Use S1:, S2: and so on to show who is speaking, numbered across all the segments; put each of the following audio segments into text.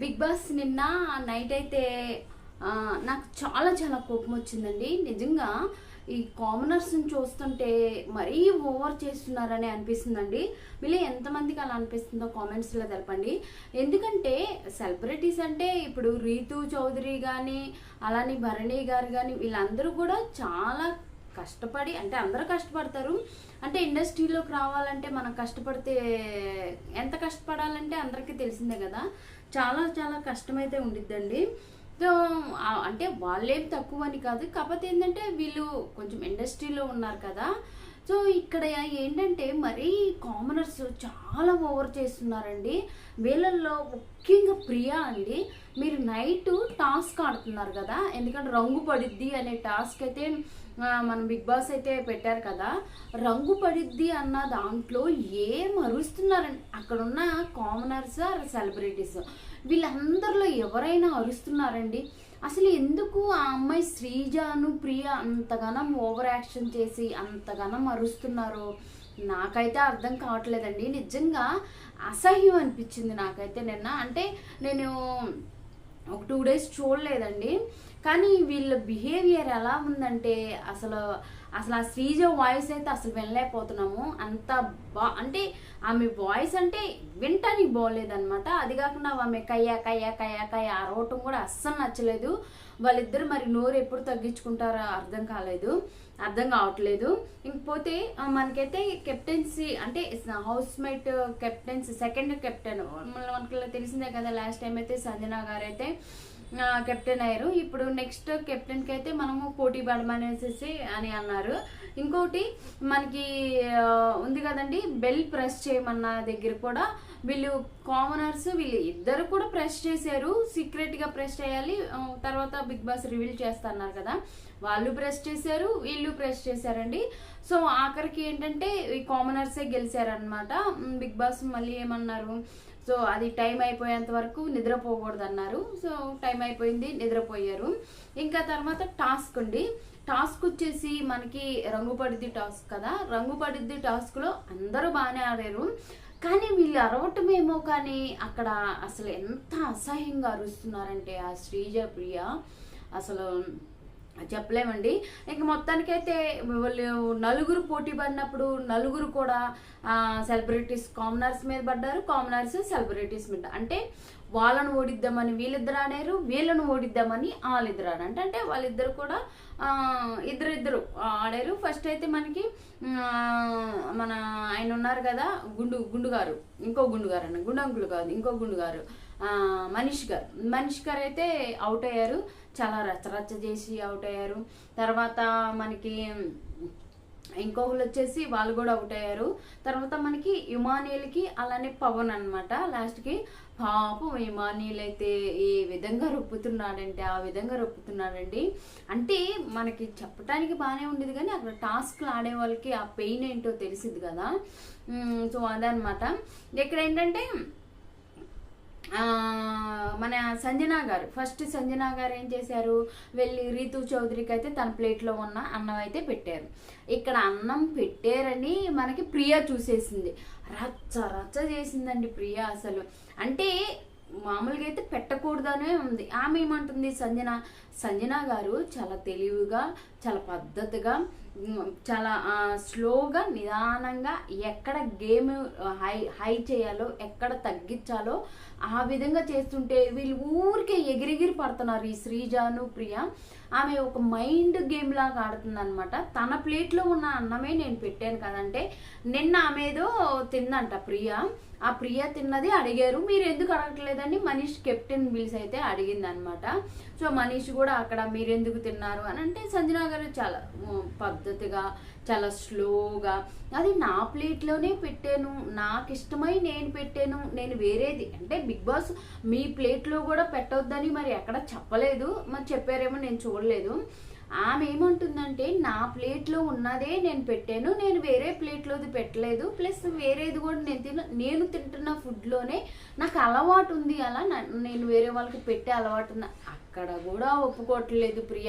S1: Big boss నిన్న night అయితే నాకు చాలా చాలా కోపం వచ్చిందండి. నిజంగా ఈ కామనర్స్ని చూస్తుంటే మరీ ఓవర్ చేస్తున్నారని అనిపిస్తుందండి. వీళ్ళు ఎంతమందికి అలా అనిపిస్తుందో కామెంట్స్లో తెలపండి. ఎందుకంటే సెలబ్రిటీస్ అంటే ఇప్పుడు రీతు చౌదరి కానీ అలానే భరణి గారు కానీ వీళ్ళందరూ కూడా చాలా కష్టపడి అంటే అందరూ కష్టపడతారు. అంటే ఇండస్ట్రీలోకి రావాలంటే మనం కష్టపడితే ఎంత కష్టపడాలంటే అందరికీ తెలిసిందే కదా. చాలా చాలా కష్టమైతే ఉండిద్దండి. సో అంటే వాళ్ళేం తక్కువ అని కాదు. కాకపోతే ఏంటంటే వీళ్ళు కొంచెం ఇండస్ట్రీలో ఉన్నారు కదా. సో ఇక్కడ ఏంటంటే మరీ కామనర్స్ చాలా ఓవర్ చేస్తున్నారండి. వీళ్ళల్లో ముఖ్యంగా ప్రియా అండి. మీరు నైట్ టాస్క్ ఆడుతున్నారు కదా ఎందుకంటే రంగు పడిద్ది అనే టాస్క్ అయితే మనం మన బిగ్ బాస్ అయితే పెట్టారు కదా రంగు పడిద్ది అన్న దాంట్లో ఏం అరుస్తున్నారండి? అక్కడున్న కామనర్స్ సెలబ్రిటీస్ వీళ్ళందరిలో ఎవరైనా అరుస్తున్నారండి? అసలు ఎందుకు ఆ అమ్మాయి శ్రీజాను ప్రియ అంతగానం ఓవర్ యాక్షన్ చేసి అంతగానం అరుస్తున్నారు నాకైతే అర్థం కావట్లేదండి. నిజంగా అసహ్యం అనిపించింది నాకైతే నిన్న. అంటే నేను ఒక టూ డేస్ చూడలేదండి. కానీ వీళ్ళ బిహేవియర్ ఎలా ఉందంటే అసలు అసలు ఆ శ్రీజ వాయిస్ అయితే అసలు వినలేకపోతున్నాము. అంత బా అంటే ఆమె వాయిస్ అంటే వింటానికి బాగోలేదన్నమాట. అది కాకుండా ఆమె కయ్యా కయ్యా కయ్యా కయ్యా అరవటం కూడా అస్సలు నచ్చలేదు. వాళ్ళిద్దరు మరి నోరు ఎప్పుడు తగ్గించుకుంటారో అర్థం కాలేదు అర్థం కావట్లేదు. ఇంకపోతే మనకైతే కెప్టెన్సీ అంటే house mate captaincy second captain మనకి తెలిసిందే కదా లాస్ట్ టైం అయితే సంజనా గారు అయితే కెప్టెన్ అయ్యారు. ఇప్పుడు నెక్స్ట్ కెప్టెన్కి అయితే మనము పోటీ పడమనేసేసి అని అన్నారు. ఇంకోటి మనకి ఉంది కదండి బెల్ ప్రెస్ చేయమన్న దగ్గర కూడా వీళ్ళు కామనర్స్ వీళ్ళు ఇద్దరు కూడా ప్రెస్ చేశారు. సీక్రెట్గా ప్రెస్ చేయాలి. తర్వాత బిగ్ బాస్ రివీల్ చేస్తున్నారు కదా. వాళ్ళు ప్రెస్ చేశారు వీళ్ళు ప్రెస్ చేశారండి. సో ఆఖరికి ఏంటంటే ఈ కామనర్సే గెలిచారనమాట బిగ్ బాస్ మళ్ళీ ఏమన్నారు? సో అది టైం అయిపోయేంత వరకు నిద్రపోకూడదు అన్నారు సో టైం అయిపోయింది నిద్రపోయారు. ఇంకా తర్వాత టాస్క్ అండి టాస్క్ వచ్చేసి మనకి రంగు పడిద్ది టాస్క్ కదా. రంగు పడిద్ది టాస్క్లో అందరూ బాగానే ఆడారు. కానీ వీళ్ళు అరవటమేమో కానీ అక్కడ అసలు ఎంత అసహ్యంగా అరుస్తున్నారంటే ఆ శ్రీజ ప్రియ. అసలు చెప్పలేమండి. ఇంక మొత్తానికైతే వాళ్ళు నలుగురు పోటీ పడినప్పుడు నలుగురు కూడా సెలబ్రిటీస్ కామనర్స్ మీద పడ్డారు. కామనర్స్ సెలబ్రిటీస్ మీద. అంటే వాళ్ళను ఓడిద్దామని వీళ్ళిద్దరు ఆడారు వీళ్ళను ఓడిద్దామని వాళ్ళిద్దరు అని అంటే అంటే వాళ్ళిద్దరు కూడా ఇద్దరిద్దరు ఆడారు. ఫస్ట్ అయితే మనకి మన ఆయన ఉన్నారు కదా గుండు గుండుగారు. ఇంకో గుండుగారు అని గుండంకులు కాదు ఇంకో గుండుగారు. మనీష్ గారు. మనీష్ గారు అయితే అవుట్ అయ్యారు. చాలా రచ్చ రచ్చ చేసి అవుట్ అయ్యారు. తర్వాత మనకి ఇంకొకరు వచ్చేసి వాళ్ళు కూడా అవుట్ అయ్యారు. తర్వాత మనకి యుమానీలకి అలానే పవన్ అనమాట లాస్ట్కి పాపం యుమానీలు అయితే ఏ విధంగా రొప్పుతున్నాడంటే ఆ విధంగా రొప్పుతున్నాడండి. అంటే మనకి చెప్పడానికి బాగానే ఉండేది కానీ అక్కడ టాస్క్లు ఆడే వాళ్ళకి ఆ పెయిన్ ఏంటో తెలిసింది కదా. సో అదనమాట ఇక్కడ ఏంటంటే మన సంజనా గారు ఫస్ట్ సంజనా గారు ఏం చేశారు? వెళ్ళి రీతు చౌదరికి అయితే తన ప్లేట్లో ఉన్న అన్నం అయితే పెట్టారు. ఇక్కడ అన్నం పెట్టారని మనకి ప్రియ చూసేసింది. రచ్చ రచ్చ చేసిందండి ప్రియ అసలు. అంటే మామూలుగా అయితే పెట్టకూడదనే ఉంది. ఆమె ఏమంటుంది? సంజన సంజన గారు చాలా తెలివిగా చాలా పద్ధతిగా చాలా స్లోగా నిదానంగా ఎక్కడ గేమ్ హై హై చేయాలో ఎక్కడ తగ్గించాలో ఆ విధంగా చేస్తుంటే వీళ్ళు ఊరికే ఎగిరిగిరి పడుతున్నారు ఈ శ్రీజాను ప్రియ. ఆమె ఒక మైండ్ గేమ్ లాగా ఆడుతుంది అనమాట తన ప్లేట్లో ఉన్న అన్నమే నేను పెట్టాను కదంటే నిన్న ఆమె ఏదో తిందంట ప్రియ. ఆ ప్రియ తిన్నది అడిగారు. మీరు ఎందుకు అడగట్లేదని మనీష్ కెప్టెన్ బిల్స్ అయితే అడిగింది అనమాట సో మనీష్ కూడా అక్కడ మీరు ఎందుకు తిన్నారు? అని అంటే సంజనా గారు చాలా పద్ పద్ధతిగా చాలా స్లోగా. అది నా ప్లేట్లోనే పెట్టాను. నాకు ఇష్టమై నేను పెట్టాను. నేను వేరేది. అంటే బిగ్ బాస్ మీ ప్లేట్లో కూడా పెట్టొద్దని మరి ఎక్కడ చెప్పలేదు. మరి చెప్పారేమో నేను చూడలేదు. ఆమె ఏమంటుందంటే నా ప్లేట్లో ఉన్నదే నేను పెట్టాను. నేను వేరే ప్లేట్లోది పెట్టలేదు. ప్లస్ వేరేది కూడా నేను తిన నేను తింటున్న ఫుడ్లోనే నాకు అలవాటు ఉంది. అలా నేను వేరే వాళ్ళకి పెట్టే అలవాటు ఉంది అక్కడ కూడా ఒప్పుకోవట్లేదు ప్రియ.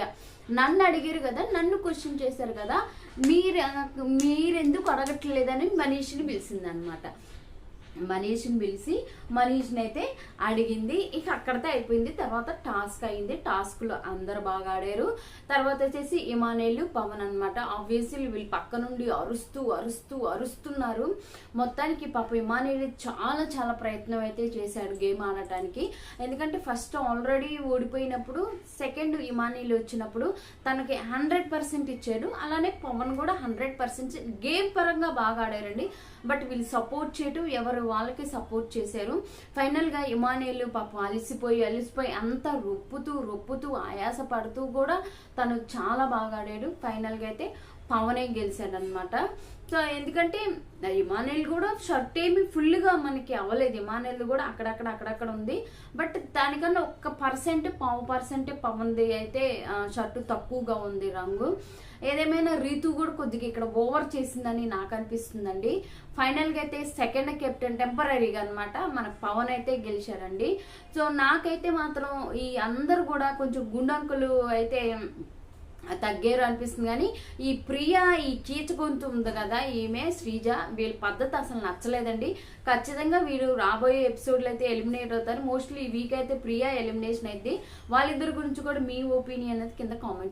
S1: నన్ను అడిగారు కదా నన్ను క్వశ్చన్ చేశారు కదా మీరు మీరెందుకు అడగట్లేదని మనిషిని పిలిచింది అనమాట మనీష్ని పిలిచి మనీష్ని అయితే అడిగింది. ఇక అక్కడితో అయిపోయింది. తర్వాత టాస్క్ అయింది. టాస్క్లో అందరు బాగా ఆడారు. తర్వాత వచ్చేసి ఇమానేళ్ళు పవన్ అనమాట ఆబ్వియస్లీ వీళ్ళు పక్క నుండి అరుస్తూ అరుస్తూ అరుస్తున్నారు. మొత్తానికి పాప ఇమానేళ్ళు చాలా చాలా ప్రయత్నం అయితే చేశాడు గేమ్ ఆడటానికి. ఎందుకంటే ఫస్ట్ ఆల్రెడీ ఓడిపోయినప్పుడు సెకండ్ ఇమానీలు వచ్చినప్పుడు తనకి హండ్రెడ్ పర్సెంట్ ఇచ్చాడు. అలానే పవన్ కూడా హండ్రెడ్ పర్సెంట్ గేమ్ పరంగా బాగా ఆడారండి. బట్ వీళ్ళు సపోర్ట్ చేయటం ఎవరు వాళ్ళకి సపోర్ట్ చేశారు. ఫైనల్గా ఇమానేలు పాపం అలిసిపోయి అలిసిపోయి అంతా రొప్పుతూ రొప్పుతూ ఆయాస పడుతూ కూడా తను చాలా బాగా ఆడాడు. ఫైనల్గా అయితే పవనే గెలిచాడనమాట. సో ఎందుకంటే హిమానల్ కూడా షర్ట్ ఏమి ఫుల్గా మనకి అవ్వలేదు. ఇమానేల్ కూడా అక్కడక్కడ అక్కడక్కడ ఉంది. బట్ దానికన్నా ఒక్క పర్సెంట్ పావు పర్సెంట్ పవన్ది అయితే షర్టు తక్కువగా ఉంది రంగు. ఏదేమైనా రీతు కూడా కొద్దిగా ఇక్కడ ఓవర్ చేసిందని నాకు అనిపిస్తుందండి. ఫైనల్గా అయితే సెకండ్ కెప్టెన్ టెంపరీగా అనమాట మనకు పవన్ అయితే గెలిచారండి సో నాకైతే మాత్రం ఈ అందరు కూడా కొంచెం గుండంకులు అయితే తగ్గారు అనిపిస్తుంది కానీ ఈ ప్రియ ఈ కీచ గొంతు ఉంది కదా ఈమె శ్రీజ వీళ్ళ పద్ధతి అసలు నచ్చలేదండి. ఖచ్చితంగా వీళ్ళు రాబోయే ఎపిసోడ్లు అయితే ఎలిమినేట్ అవుతారు. మోస్ట్లీ ఈ వీక్ అయితే ప్రియా ఎలిమినేషన్ అయింది. వాళ్ళిద్దరి గురించి కూడా మీ ఒపీనియన్ అనేది కింద కామెంట్